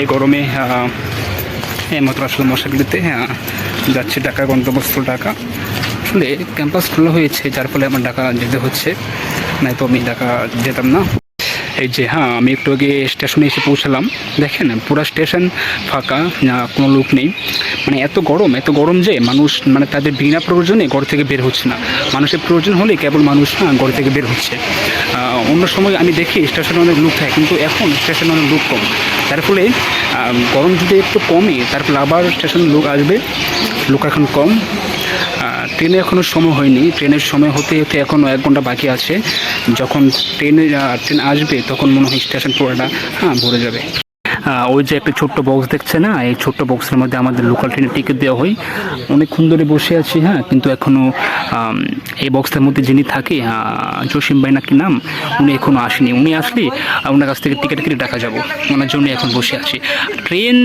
এই গরমে এই এইমাত্র আসলে মশাগুলিতে হ্যাঁ যাচ্ছে ঢাকা গন্তব্যস্থল ঢাকা। আসলে ক্যাম্পাস খোলা হয়েছে, যার ফলে আমার ঢাকা যেতে হচ্ছে, নয়তো আমি ঢাকা যেতাম না। এই যে হ্যাঁ আমি একটু আগে স্টেশনে এসে পৌঁছালাম। দেখেন, পুরো স্টেশন ফাঁকা কোনো লোক নেই। মানে এত গরম এত গরম যে মানুষ মানে তাদের বিনা প্রয়োজনে ঘর থেকে বের হচ্ছে না। মানুষের প্রয়োজন হলে কেবল মানুষ না ঘর থেকে বের হচ্ছে। অন্য সময় আমি দেখি স্টেশনে অনেক লোক থাকে, কিন্তু এখন স্টেশনে অনেক লোক কম। তার ফলে গরম যদি একটু কমে, তার ফলে আবার স্টেশনে লোক আসবে লোক এখন কম। ট্রেনে এখনও সময় হয়নি। ট্রেনের সময় হতে হতে এখনও এক ঘণ্টা বাকি আছে। যখন ট্রেনে ট্রেন আসবে, তখন মনে হয় স্টেশন পুরোটা হ্যাঁ ভরে যাবে। ওই যে একটা ছোট্ট বক্স দেখছে না? এই ছোট্ট বক্সের মধ্যে আমাদের লোকাল ট্রেনের টিকিট দেওয়া হয়। অনেকক্ষণ ধরে বসে আছি হ্যাঁ কিন্তু এখনও এই বক্সটার মধ্যে যিনি থাকে জসিম ভাই নাকি নাম, উনি এখনও আসেনি। উনি আসলে ওনার কাছ থেকে টিকিট কেটে ডাকা যাব। ওনার জন্য এখন বসে আছি। ট্রেন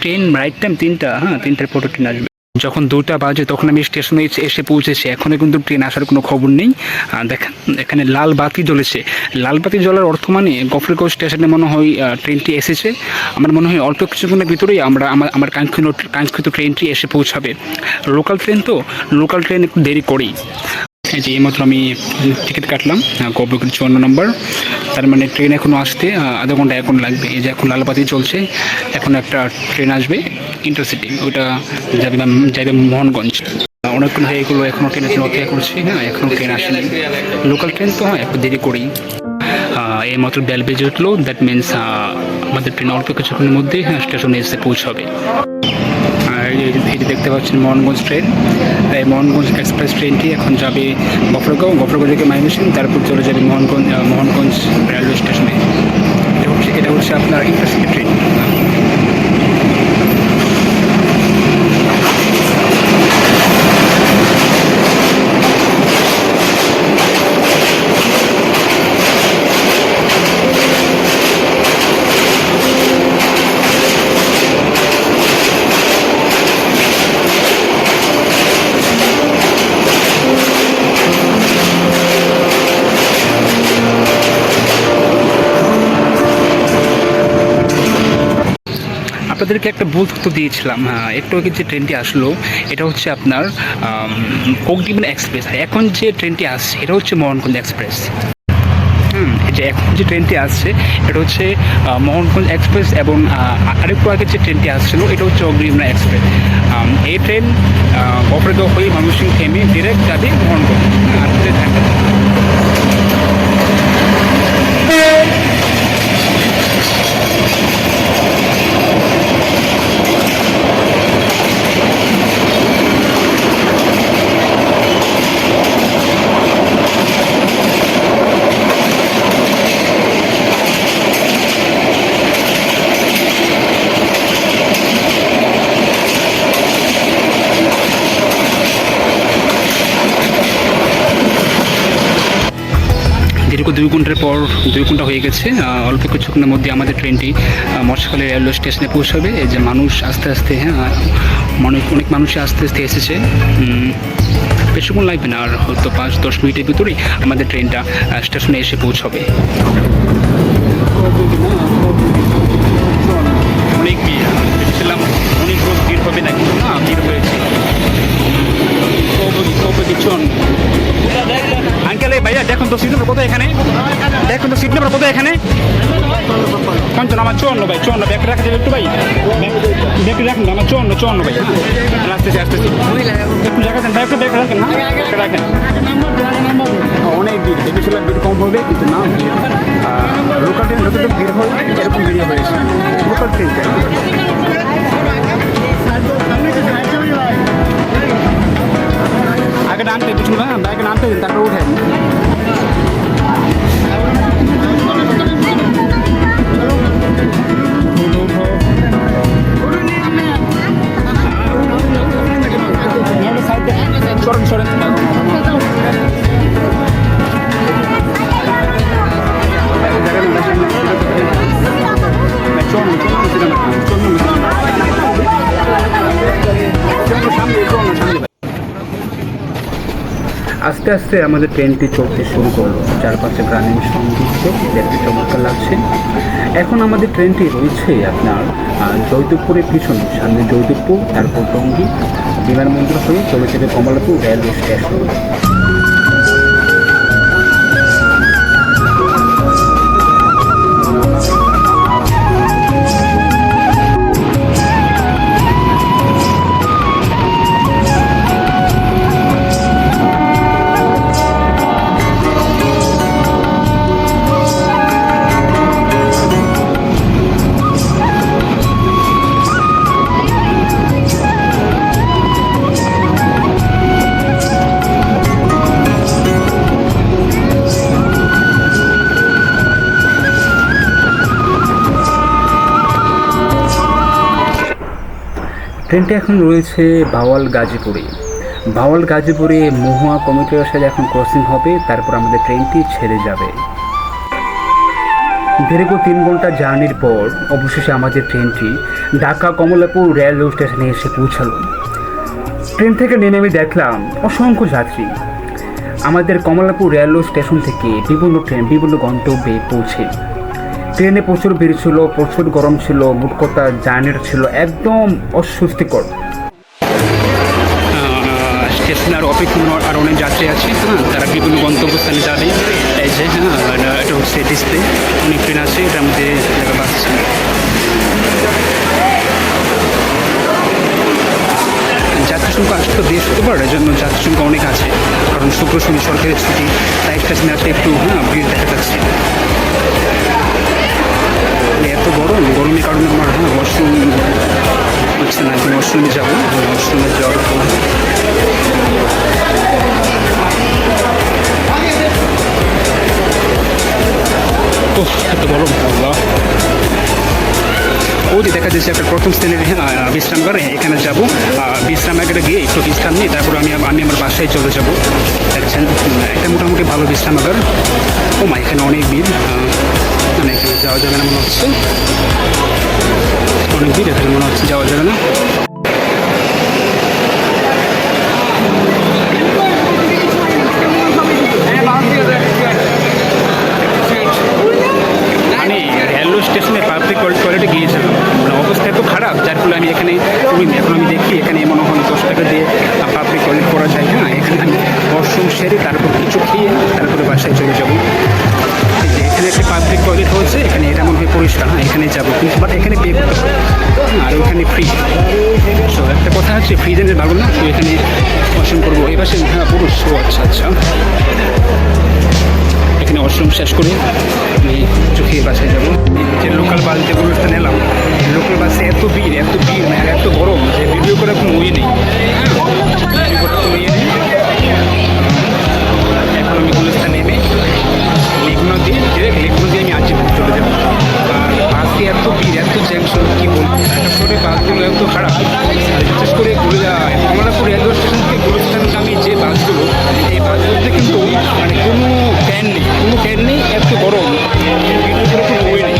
ট্রেন রাইট টাইম তিনটা হ্যাঁ তিনটার পরে ট্রেন আসবে। যখন দুটা বাজে তখন আমি স্টেশনে এসে- পৌঁছেছি। এখনও কিন্তু ট্রেন আসার কোনো খবর নেই। দেখেন, এখানে লাল বাতি জ্বলেছে। লাল বাতি জ্বলার অর্থ মানে গফরগাঁও স্টেশনে মনে হয় ট্রেনটি এসেছে। আমার মনে হয় অল্প কিছুক্ষণের ভিতরেই আমরা, আমার আমার কাঙ্ক্ষিত কাঙ্ক্ষিত ট্রেনটি এসে পৌঁছাবে। লোকাল ট্রেন তো, লোকাল ট্রেন একটু দেরি করেই। এই যে এইমাত্র আমি টিকিট কাটলাম গবরগুলি চুয়ান্ন নম্বর। তার মানে ট্রেন এখনও আসতে আধা ঘণ্টা এখন লাগবে। এই যে এখন লালবাতি চলছে এখন একটা ট্রেন আসবে ইন্টারসিটি ওটা যাবে যাবে মোহনগঞ্জ। অনেকক্ষণ হয়ে এগুলো এখনও ট্রেনের জন্য অপেক্ষা করছি হ্যাঁ এখনও ট্রেন আসেনি। লোকাল ট্রেন তো হ্যাঁ একটু দেরি আহ, এই মাত্র বেল বেজে উঠল দ্যাট মিনস আমাদের ট্রেন অল্প কিছুক্ষণের মধ্যেই হ্যাঁ স্টেশনে এসে পৌঁছাবে। যে দেখতে পাচ্ছেন মোহনগঞ্জ ট্রেন। এই মোহনগঞ্জ এক্সপ্রেস ট্রেনটি এখন যাবে গফরগাঁও গফরগাঁও থেকে মাইমেশিন তারপর চলে যাবে মোহনগঞ্জ মোহনগঞ্জ রেলওয়ে স্টেশনে। এবং সেটা এটা হচ্ছে আপনার ইন্টারসিটি ট্রেন আপনাদেরকে একটা ভুল তথ্য দিয়েছিলাম। হ্যাঁ একটু আগে যে ট্রেনটি আসলো, এটা হচ্ছে আপনার অগ্নিবীণ এক্সপ্রেস এখন যে ট্রেনটি আসছে, এটা হচ্ছে মোহনগঞ্জ এক্সপ্রেস যে এখন যে ট্রেনটি আসছে, এটা হচ্ছে মোহনগঞ্জ এক্সপ্রেস এবং আরেকটু আগে যে ট্রেনটি আসছিল, এটা হচ্ছে অগ্নিবীণা এক্সপ্রেস এই ট্রেন গফরগাঁও হয়ে ময়মনসিংহ থেমে ডিরেক্ট যাবে মোহনগঞ্জ আর দুই ঘণ্টার পর, দুই ঘণ্টা হয়ে গেছে। অল্প কিছুক্ষণের মধ্যে আমাদের ট্রেনটি মৎস্যখালী রেলওয়ে স্টেশনে পৌঁছাবে। এই যে মানুষ আস্তে আস্তে হ্যাঁ অনেক অনেক মানুষই আস্তে আস্তে এসেছে। বেশিক্ষণ লাগবে না, আর হয়তো পাঁচ, দশ মিনিটের ভিতরেই আমাদের ট্রেনটা স্টেশনে এসে পৌঁছবে। অনেক ভিড় ভেবেছিলাম অনেক ভিড় হবে না কিন্তু না চুয়ান্ন ভাই চুয়ান্ন ব্যাগ রাখা যাবে একটু ভাই। ব্যাগ রাখুন আমার চুয়ান্ন চুয়ান্ন ভাই। হ্যাঁ আসতেছি আসতেছি। একটু জায়গা দেন ভাই একটু ব্যাগ রাখেন না ব্যাগটা রাখেন। অনেক ভিড় ভেবেছিলাম ভিড় কম হবে কিন্তু না লোকাল ট্রেন যতটুকু ভিড় হয় এরকম ভিড় হয়েছে লোকাল ট্রেন আগে নামতে পিছনে না ব্যাগে নামতে দিন তারপরে উঠেন আস্তে আস্তে আমাদের ট্রেনটি চলতে শুরু করল। চারপাশে গ্রামীণ সংযুক্ত দেখতে চমৎকার লাগছে। এখন আমাদের ট্রেনটি রয়েছে আপনার জয়দেবপুরের পিছনে। সামনে জয়দেবপুর, তারপর টঙ্গী, বিমানবন্দর হয়ে চলে যাবে কমলাপুর রেলওয়ে স্টেশন। ট্রেনটি এখন রয়েছে বাওয়াল গাজীপুরে। বাওয়াল গাজীপুরে মহুয়া কমিটির সাথে এখন ক্রসিং হবে, তারপর আমাদের ট্রেনটি ছেড়ে যাবে। দীর্ঘ তিন ঘণ্টা জার্নির পর অবশেষে আমাদের ট্রেনটি ঢাকা কমলাপুর রেলওয়ে স্টেশনে এসে পৌঁছালো। ট্রেন থেকে নেমে আমি দেখলাম অসংখ্য যাত্রী। আমাদের কমলাপুর রেলওয়ে স্টেশন থেকে বিভিন্ন ট্রেন, বিভিন্ন গন্তব্যে পৌঁছে। ট্রেনে প্রচুর ভিড় ছিল, প্রচুর গরম ছিল মোট কথা ছিল একদম অস্বস্তিকর। স্টেশনে আর অপেক্ষা আর অনেক যাত্রী আছে হ্যাঁ তারা বিভিন্ন গন্তব্যস্থানে যাবে। এই যে হ্যাঁ এটা- হচ্ছে ডিসপ্লে অনেক ট্রেন আছে, এটার মধ্যে দেখা পাচ্ছে যাত্রী সংখ্যা আসলে বৃহস্পতিবার এর জন্য যাত্রী সংখ্যা অনেক আছে, কারণ শুক্র, শনি, সরকারের ছুটি, তাই আসলে একটু হ্যাঁ ভিড় দেখা যাচ্ছে। এত গরম গরমের কারণে আমার হ্যাঁ ওয়াশরুম হচ্ছে না এখন ওয়াশরুমে যাব ওয়াশরুমে যাওয়ার পর ওহ, এত গরম ওই দেখা যাচ্ছে একটা প্রথম শ্রেণির হ্যাঁ, বিশ্রামাগার এখানে যাব। বিশ্রামাগারে গিয়ে একটু বিশ্রাম নিই তারপর আমি আমি আমার বাসায় চলে যাব। দেখছেন? এটা মোটামুটি ভালো বিশ্রামাগার ও মা এখানে অনেক ভিড়। যাওয়া যাবে না মনে হচ্ছে। অনেক ভিড় এখানে মনে হচ্ছে যাওয়া যাবে না। এখানে যাব, কিন্তু বাট এখানে পে করতে হবে। আর ওখানে ফ্রি তো একটা কথা হচ্ছে ফ্রি জেনে ভালো না, তো এখানে ওয়াশরুম করব। এই পাশে হ্যাঁ পুরুষ। ও আচ্ছা আচ্ছা। এখানে ওয়াশরুম শেষ করে আমি চোখে বাসায় যাব। যে লোকাল বাস যে গুলোটা নিলাম লোকাল বাসে এত ভিড় এত ভিড় মানে এত গরম যে ভিডিও করে কোনো ওই নেই। ভিডিও করার কোনো ইয়ে নেই। এখন আমি গুলোস্তা নেমে লেগুনা দিয়ে ডিরেক্ট লেগুনা দিয়ে আমি আজিপুর চলে যাব। আর এত ভিড়, এত জ্যাংশন কী বলব? তারপরে বাসগুলো এত খারাপ। বিশেষ করে কমলাপুর রেলওয়ে স্টেশন থেকে গুলিস্তানগামী যে বাসগুলো, এই বাসগুলোতে কিন্তু মানে কোনো ফ্যান নেই, কোনো ফ্যান নেই, এত গরম। ভিডিও করে কোনো নেই।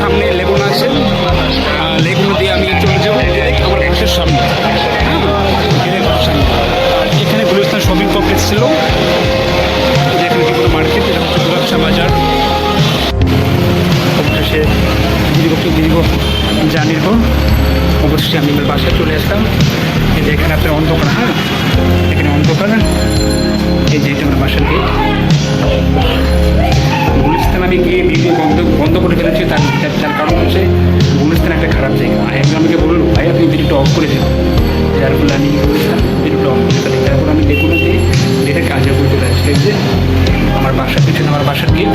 সামনে লেগুনা আছে। লেগুনা দিয়ে আমি চলে যাব আমার বাসের সামনে। হ্যাঁ এখানে গুলিস্তান শপিং কমপ্লেক্স ছিল। শামিমের বাসায় চলে আসলাম। এই যে এখানে আপনার অন্ধকার হ্যাঁ? এখানে অন্ধকার। এই যে আমার বাসার গেট। গুলিস্তান আমি গিয়ে ভিডিও বন্ধ বন্ধ করে ফেলেছি, তার তার কারণ হচ্ছে গুলিস্তান একটা খারাপ জায়গা। আর একজন আমাকে বলুন ভাই, আপনি ভিডিওটা অফ করে দেবেন যার ফলে আমি গুলিস্তান অফ করে ফেলি। তারপর আমি দেখুন যে এটা কাজে করে চলে আসছি। যে আমার বাসার পিছনে, আমার বাসার গেট।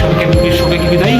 সবাইকে সবাইকে বিদায়।